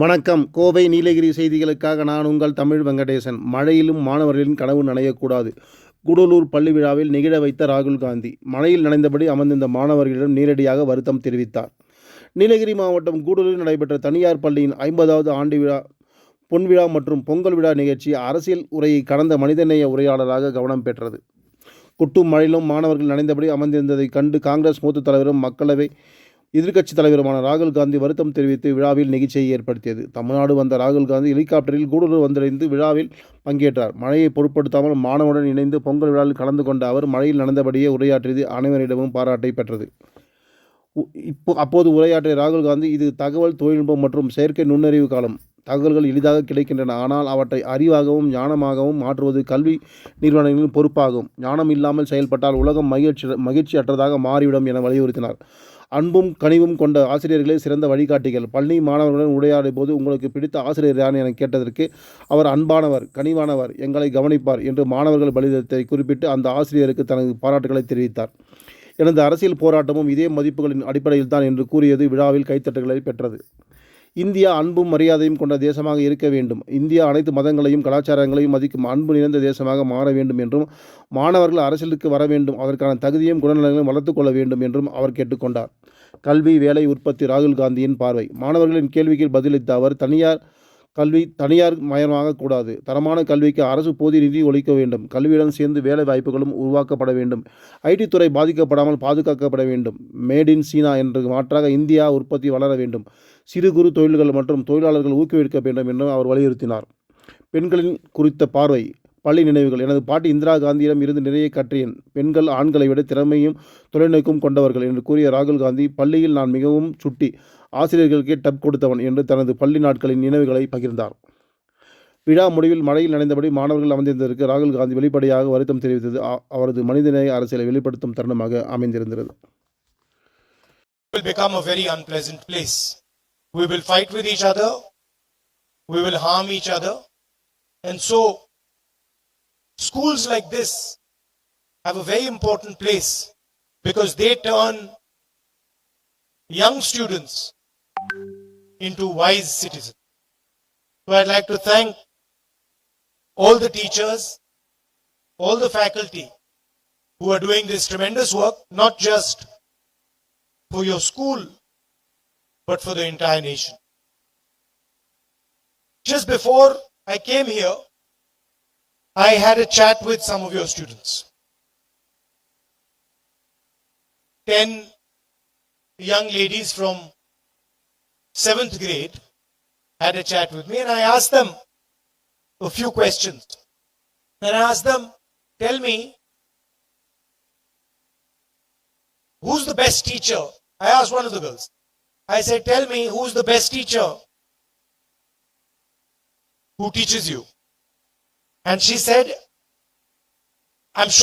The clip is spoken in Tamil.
வணக்கம். கோவை நீலகிரி செய்திகளுக்காக நான் உங்கள் தமிழ் வெங்கடேசன். மழையிலும் மாணவர்களின் கனவு நனையக்கூடாது. கூடலூர் பள்ளி விழாவில் நிகழ வைத்த ராகுல் காந்தி. மழையில் நனைந்தபடி அமர்ந்திருந்த மாணவர்களிடம் நேரடியாக வருத்தம் தெரிவித்தார். நீலகிரி மாவட்டம் கூடலூரில் நடைபெற்ற தனியார் பள்ளியின் ஐம்பதாவது ஆண்டு விழா பொன்விழா மற்றும் பொங்கல் விழா நிகழ்ச்சி அரசியல் உரையை கடந்த மனிதநேய உரையாளராக கவனம் பெற்றது. கொட்டும் மழையிலும் மாணவர்கள் நனைந்தபடி அமர்ந்திருந்ததைக் கண்டு காங்கிரஸ் மூத்த தலைவரும் மக்களவை எதிர்க்கட்சித் தலைவருமான ராகுல் காந்தி வருத்தம் தெரிவித்து விழாவில் நிகழ்ச்சியை ஏற்படுத்தியது. தமிழ்நாடு வந்த ராகுல் காந்தி ஹெலிகாப்டரில் கூடலூர் வந்தடைந்து விழாவில் பங்கேற்றார். மழையை பொருட்படுத்தாமல் மாணவனுடன் இணைந்து பொங்கல் விழாவில் கலந்து கொண்ட அவர் மழையில் நடந்தபடியே உரையாற்றியது அனைவரிடமும் பாராட்டை பெற்றது. உ- இப்போ அப்போது உரையாற்றிய ராகுல் காந்தி இது தகவல் தொழில்நுட்பம் மற்றும் செயற்கை நுண்ணறிவு காலம். தகவல்கள் எளிதாக கிடைக்கின்றன. ஆனால் அவற்றை அறிவாகவும் ஞானமாகவும் மாற்றுவது கல்வி நிறுவனங்களின் பொறுப்பாகும். ஞானம் இல்லாமல் செயல்பட்டால் உலகம் மகிழ்ச்சி மகிழ்ச்சியற்றதாக மாறிவிடும் என வலியுறுத்தினார். அன்பும் கனிவும் கொண்ட ஆசிரியர்களே சிறந்த வழிகாட்டிகள். பள்ளி மாணவர்களுடன் உரையாடிய போது உங்களுக்கு பிடித்த ஆசிரியர் யார்? என கேட்டதற்கு அவர் அன்பானவர் கனிவானவர் எங்களை கவனிப்பார் என்று மாணவர்கள் பலிதத்தை குறிப்பிட்டு அந்த ஆசிரியருக்கு தனது பாராட்டுகளை தெரிவித்தார். எனது அரசியல் போராட்டமும் இதே மதிப்புகளின் அடிப்படையில் தான் என்று கூறியது விழாவில் கைத்தட்டுகளை பெற்றது. இந்தியா அன்பும் மரியாதையும் கொண்ட தேசமாக இருக்க வேண்டும். இந்தியா அனைத்து மதங்களையும் கலாச்சாரங்களையும் மதிக்கும் அன்பு நிறைந்த தேசமாக மாற வேண்டும் என்றும் மாணவர்கள் அரசியலுக்கு வர வேண்டும். அதற்கான தகுதியும் குணநலங்களையும் வளர்த்துக்கொள்ள வேண்டும் என்றும் அவர் கேட்டுக்கொண்டார். கல்வி வேலை உற்பத்தி ராகுல் காந்தியின் பார்வை. மாணவர்களின் கேள்விக்கு பதிலளித்த அவர் தனியார் கல்வி தனியார் மயமாகக்கூடாது தரமான கல்விக்கு அரசு போதிய நிதி ஒழிக்க வேண்டும். கல்வியுடன் சேர்ந்து வேலை வாய்ப்புகளும் உருவாக்கப்பட வேண்டும். ஐடி துறை பாதிக்கப்படாமல் பாதுகாக்கப்பட வேண்டும். மேட் இன் சீனா என்று மாற்றாக இந்தியா உற்பத்தி வளர வேண்டும். சிறு குறு தொழில்கள் மற்றும் தொழிலாளர்கள் ஊக்குவிக்க வேண்டும் என்றும் அவர் வலியுறுத்தினார். பெண்களின் குறித்த பார்வை பள்ளி நினைவுகள். எனது பாட்டி இந்திரா காந்தியிடம் இருந்து நிறைய கற்றேன். பெண்கள் ஆண்களை விட திறமையும் தொலைநோக்கும் கொண்டவர்கள் என்று கூறிய ராகுல் காந்தி பள்ளியில் நான் மிகவும் சுட்டி ஆசிரியர்களுக்கே டப் கொடுத்தவன் என்று தனது பள்ளி நாட்களின் நினைவுகளை பகிர்ந்தார். விழா முடிவில் மழையில் நனைந்தபடி மாணவர்கள் அமர்ந்திருந்ததற்கு ராகுல் காந்தி வெளிப்படையாக வருத்தம் தெரிவித்தது. அவரது மனிதநேய அரசியலை வெளிப்படுத்தும் தருணமாக அமைந்திருந்தது. Will become a very unpleasant place. We will fight with each other. We will harm each other. And so, schools like this have a very important place because they turn young students into wise citizens. So I'd like to thank all the teachers, all the faculty who are doing this tremendous work, not just for your school, but for the entire nation. Just before I came here, I had a chat with some of your students. Ten young ladies from seventh grade had a chat with me, and I asked them a few questions. And I asked them, Tell me, who's the best teacher? I asked one of the girls. I said, Tell me who's the best teacher who teaches you? And she said, I'm sure.